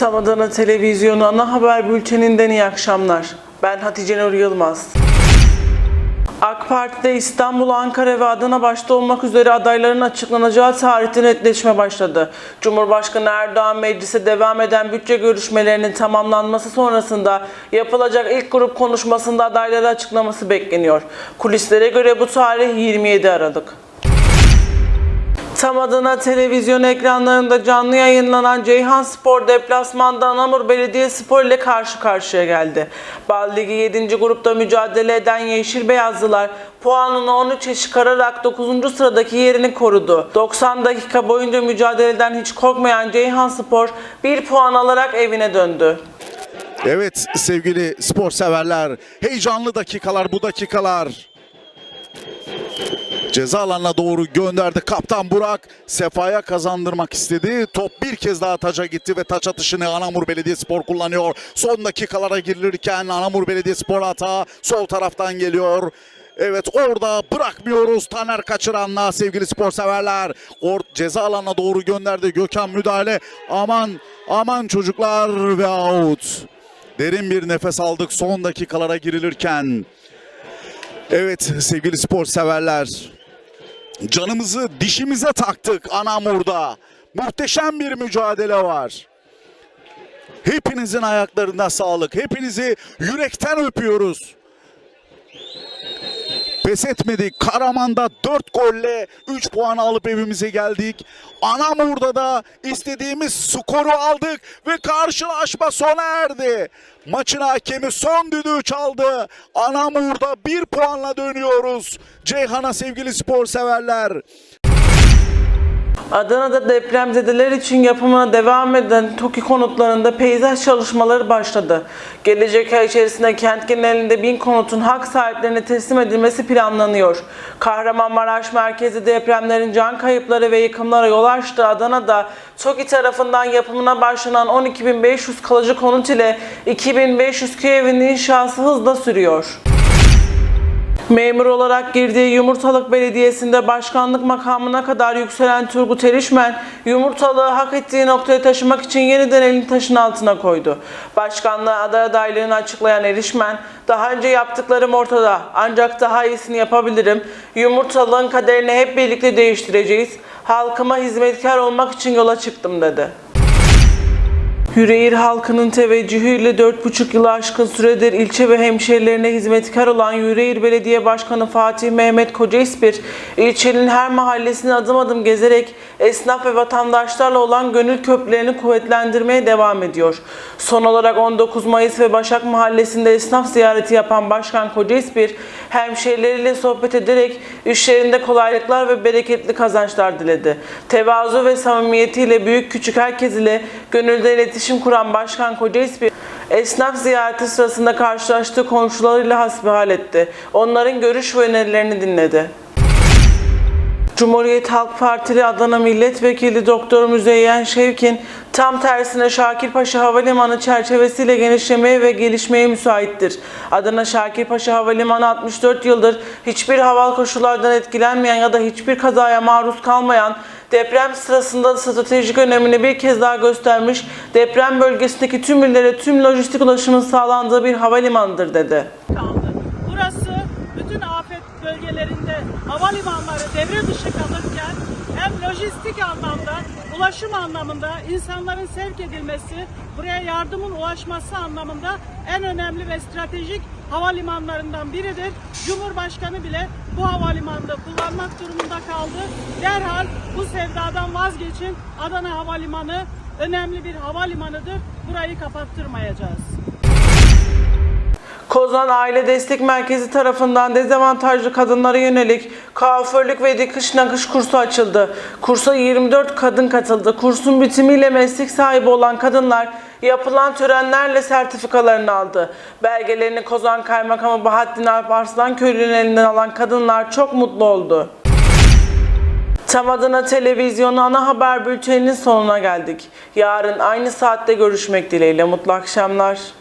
Tam Adana Televizyonu ana haber bülteninden iyi akşamlar. Ben Hatice Nur Yılmaz. AK Parti'de İstanbul, Ankara ve Adana başta olmak üzere adayların açıklanacağı tarihte netleşme başladı. Cumhurbaşkanı Erdoğan meclise devam eden bütçe görüşmelerinin tamamlanması sonrasında yapılacak ilk grup konuşmasında adayları açıklaması bekleniyor. Kulislere göre bu tarih 27 Aralık. Tam adına televizyon ekranlarında canlı yayınlanan Ceyhan Spor deplasmanda Anamur Belediyespor ile karşı karşıya geldi. Bal Ligi 7. grupta mücadele eden Yeşil Beyazlılar puanını 13'e çıkararak 9. sıradaki yerini korudu. 90 dakika boyunca mücadeleden hiç korkmayan Ceyhan Spor 1 puan alarak evine döndü. Evet sevgili spor severler, heyecanlı dakikalar bu dakikalar. Ceza alanına doğru gönderdi kaptan Burak. Sefa'ya kazandırmak istedi. Top bir kez daha taça gitti ve taç atışını Anamur Belediyespor kullanıyor. Son dakikalara girilirken Anamur Belediyespor hata sol taraftan geliyor. Evet orada bırakmıyoruz Taner kaçıranla sevgili spor severler. Or ceza alanına doğru gönderdi Gökhan müdahale. Aman aman çocuklar ve out. Derin bir nefes aldık son dakikalara girilirken. Evet sevgili spor severler. Canımızı dişimize taktık Anamur'da. Muhteşem bir mücadele var. Hepinizin ayaklarında sağlık. Hepinizi yürekten öpüyoruz. Pes etmedik. Karaman'da 4 golle 3 puan alıp evimize geldik. Anamur'da da istediğimiz skoru aldık ve karşılaşma sona erdi. Maçın hakemi son düdüğü çaldı. Anamur'da 1 puanla dönüyoruz. Ceyhan'a sevgili spor severler. Adana'da depremzedeler için yapımına devam eden TOKİ konutlarında peyzaj çalışmaları başladı. Gelecek ay içerisinde kent genelinde bin konutun hak sahiplerine teslim edilmesi planlanıyor. Kahramanmaraş merkezi depremlerin can kayıpları ve yıkımlara yol açtığı Adana'da TOKİ tarafından yapımına başlanan 12.500 kalıcı konut ile 2.500 köy evinin inşası hızla sürüyor. Memur olarak girdiği Yumurtalık Belediyesi'nde başkanlık makamına kadar yükselen Turgut Erişmen, yumurtalığı hak ettiği noktaya taşımak için yeniden elini taşın altına koydu. Başkanlığa aday adaylığını açıklayan Erişmen, daha önce yaptıklarım ortada ancak daha iyisini yapabilirim. Yumurtalığın kaderini hep birlikte değiştireceğiz. Halkıma hizmetkar olmak için yola çıktım dedi. Yüreğir halkının teveccühüyle 4,5 yılı aşkın süredir ilçe ve hemşehrilerine hizmetkar olan Yüreğir Belediye Başkanı Fatih Mehmet Kocaispir, ilçenin her mahallesini adım adım gezerek esnaf ve vatandaşlarla olan gönül köprülerini kuvvetlendirmeye devam ediyor. Son olarak 19 Mayıs ve Başak Mahallesi'nde esnaf ziyareti yapan Başkan Kocaispir, hemşehrileriyle sohbet ederek işlerinde kolaylıklar ve bereketli kazançlar diledi. Tevazu ve samimiyetiyle büyük küçük herkes ile gönülde iletişim kuran Başkan Kocaispir, esnaf ziyareti sırasında karşılaştığı komşularıyla hasbihal etti. Onların görüş ve önerilerini dinledi. Cumhuriyet Halk Partili Adana Milletvekili Doktor Müzeyyen Şevkin tam tersine Şakirpaşa Havalimanı çerçevesiyle genişlemeye ve gelişmeye müsaittir. Adana Şakirpaşa Havalimanı 64 yıldır hiçbir hava koşullardan etkilenmeyen ya da hiçbir kazaya maruz kalmayan deprem sırasında stratejik önemini bir kez daha göstermiş, deprem bölgesindeki tüm illere tüm lojistik ulaşımın sağlandığı bir havalimanıdır dedi. Burası bütün afet bölgelerinde havalimanları devre dışı kalırken hem lojistik anlamda, ulaşım anlamında insanların sevk edilmesi, buraya yardımın ulaşması anlamında en önemli ve stratejik havalimanlarından biridir. Cumhurbaşkanı bile bu havalimanını kullanmak durumunda kaldı. Derhal bu sevdadan vazgeçin. Adana Havalimanı önemli bir havalimanıdır. Burayı kapattırmayacağız. Kozan Aile Destek Merkezi tarafından dezavantajlı kadınlara yönelik kuaförlük ve dikiş nakış kursu açıldı. Kursa 24 kadın katıldı. Kursun bitimiyle meslek sahibi olan kadınlar yapılan törenlerle sertifikalarını aldı. Belgelerini Kozan Kaymakamı Bahattin Alp Arslan köylünün elinden alan kadınlar çok mutlu oldu. Tam adına televizyonu ana haber bülteninin sonuna geldik. Yarın aynı saatte görüşmek dileğiyle. Mutlu akşamlar.